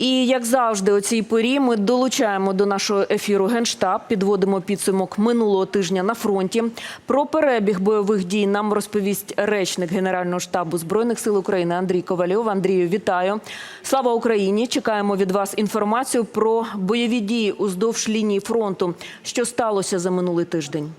І як завжди, у цій порі ми долучаємо до нашого ефіру генштаб, підводимо підсумок минулого тижня на фронті. Про перебіг бойових дій нам розповість речник Генерального штабу збройних сил України Андрій Ковальов. Андрію, вітаю! Слава Україні! Чекаємо від вас інформацію про бойові дії уздовж лінії фронту. Що сталося за минулий тиждень?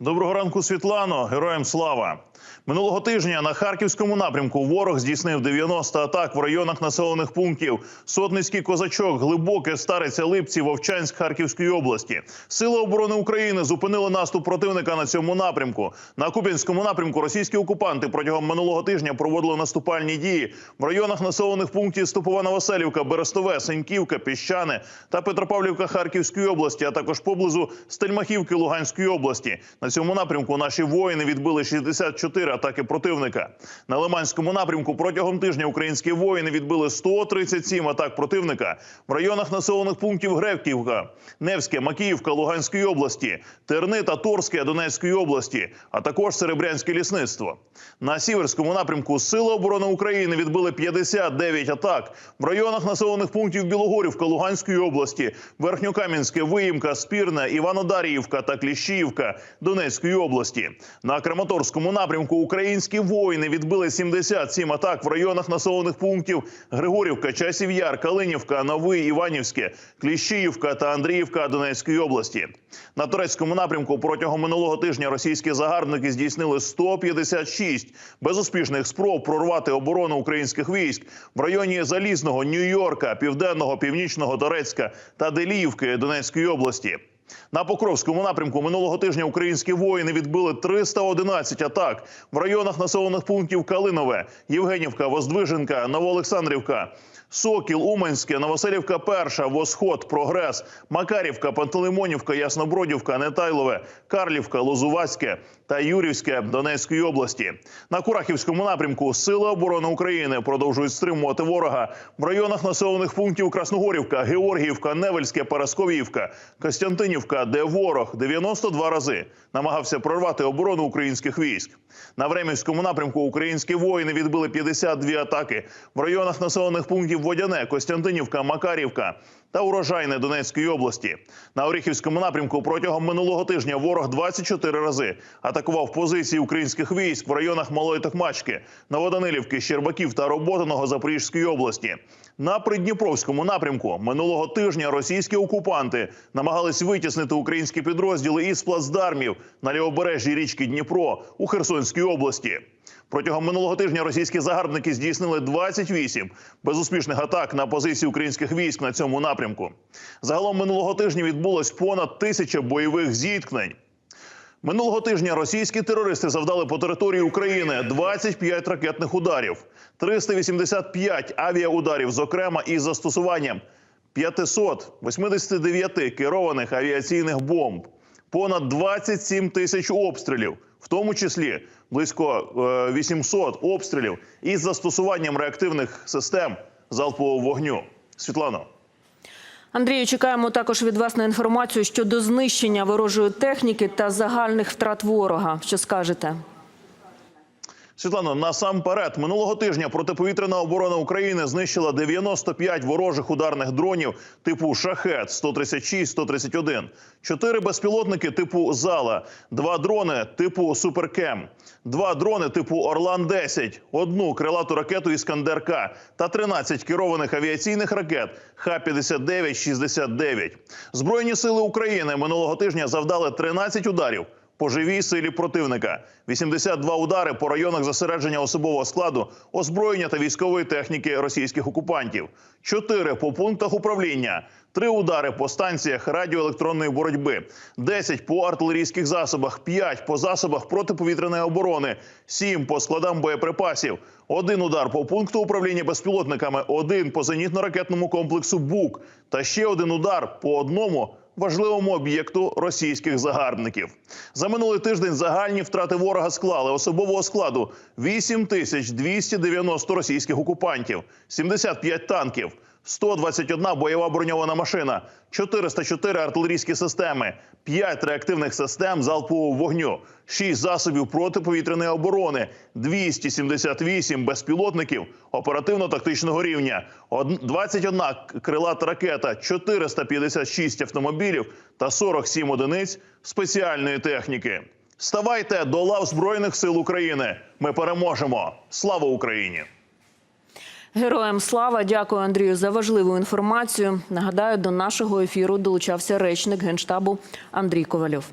Доброго ранку, Світлано. Героям слава. Минулого тижня на харківському напрямку ворог здійснив 90 атак в районах населених пунктів. Сотницький козачок, глибоке, стариця Липці, Вовчанськ Харківської області. Сили оборони України зупинили наступ противника на цьому напрямку. На Куп'янському напрямку російські окупанти протягом минулого тижня проводили наступальні дії в районах населених пунктів Степована-Василівка, Берестове, Сеньківка, Піщане та Петропавлівка Харківської області, а також поблизу Стельмахівки Луганської області. На цьому напрямку наші воїни відбили 64 атаки противника. На Лиманському напрямку протягом тижня українські воїни відбили 137 атак противника в районах населених пунктів Гревківка, Невське, Макіївка Луганської області, Терни та Торське Донецької області, а також Серебрянське лісництво. На сіверському напрямку Сили оборони України відбили 59 атак в районах населених пунктів Білогорівка Луганської області, Верхньокам'янське, Виїмка, Спірне, Іванодаріївка та Кліщіївка Донецької області. На Краматорському напрямку українські воїни відбили 77 атак в районах населених пунктів Григорівка, Часів Яр, Калинівка, Новий, Іванівське, Кліщіївка та Андріївка Донецької області. На турецькому напрямку протягом минулого тижня російські загарбники здійснили 156 безуспішних спроб прорвати оборону українських військ в районі Залізного, Нью-Йорка, Південного, Північного, Торецька та Деліївки Донецької області. На Покровському напрямку минулого тижня українські воїни відбили 311 атак в районах населених пунктів Калинове, Євгенівка, Воздвиженка, Новоолександрівка. Сокіл, Уманське, Новоселівка, Перша, Восход, Прогрес, Макарівка, Пантелеймонівка, Яснобродівка, Нетайлове, Карлівка, Лозувацьке та Юрівське Донецької області. На Курахівському напрямку Сили оборони України продовжують стримувати ворога в районах населених пунктів Красногорівка, Георгіївка, Невельське, Парасковіївка, Костянтинівка, де ворог 92 рази намагався прорвати оборону українських військ. На Времівському напрямку українські воїни відбили 52 атаки в районах населених пунктів Водяне, Костянтинівка, Макарівка та Урожайне Донецької області. На Оріхівському напрямку протягом минулого тижня ворог 24 рази атакував позиції українських військ в районах Малої Токмачки, Новоданилівки, Щербаків та Роботиного Запорізької області. На Придніпровському напрямку минулого тижня російські окупанти намагались витіснити українські підрозділи із плацдармів на лівобережжі річки Дніпро у Херсонській області. Протягом минулого тижня російські загарбники здійснили 28 безуспішних атак на позиції українських військ на цьому напрямку. Загалом минулого тижня відбулось понад тисяча бойових зіткнень. Минулого тижня російські терористи завдали по території України 25 ракетних ударів, 385 авіаударів, зокрема із застосуванням 589 керованих авіаційних бомб, понад 27 тисяч обстрілів, в тому числі близько е, 800 обстрілів із застосуванням реактивних систем залпового вогню. Світлано. Андрію, чекаємо також від вас на інформацію щодо знищення ворожої техніки та загальних втрат ворога. Що скажете? Світлано, насамперед, минулого тижня протиповітряна оборона України знищила 95 ворожих ударних дронів типу Шахет 136 131 чотири безпілотники типу Зала, два дрони типу Суперкем, два дрони типу Орлан 10 одну крилату ракету Іскандер К та 13 керованих авіаційних ракет Х-59-69. Збройні сили України минулого тижня завдали 13 ударів по живій силі противника, 82 удари по районах зосередження особового складу, озброєння та військової техніки російських окупантів, 4 по пунктах управління, 3 удари по станціях радіоелектронної боротьби, 10 по артилерійських засобах, 5 по засобах протиповітряної оборони, 7 по складам боєприпасів, один удар по пункту управління безпілотниками, один по зенітно-ракетному комплексу БУК та ще один удар по одному важливому об'єкту російських загарбників. За минулий тиждень загальні втрати ворога склали особового складу 8 тисяч 290 російських окупантів, 75 танків, 121 бойова броньована машина, 404 артилерійські системи, 5 реактивних систем залпового вогню, 6 засобів протиповітряної оборони, 278 безпілотників оперативно-тактичного рівня, од- 21 крилата ракета, 456 автомобілів та 47 одиниць спеціальної техніки. Ставайте до лав Збройних сил України. Ми переможемо. Слава Україні! Героям слава, дякую Андрію за важливу інформацію. Нагадаю, до нашого ефіру долучався речник генштабу Андрій Ковальов.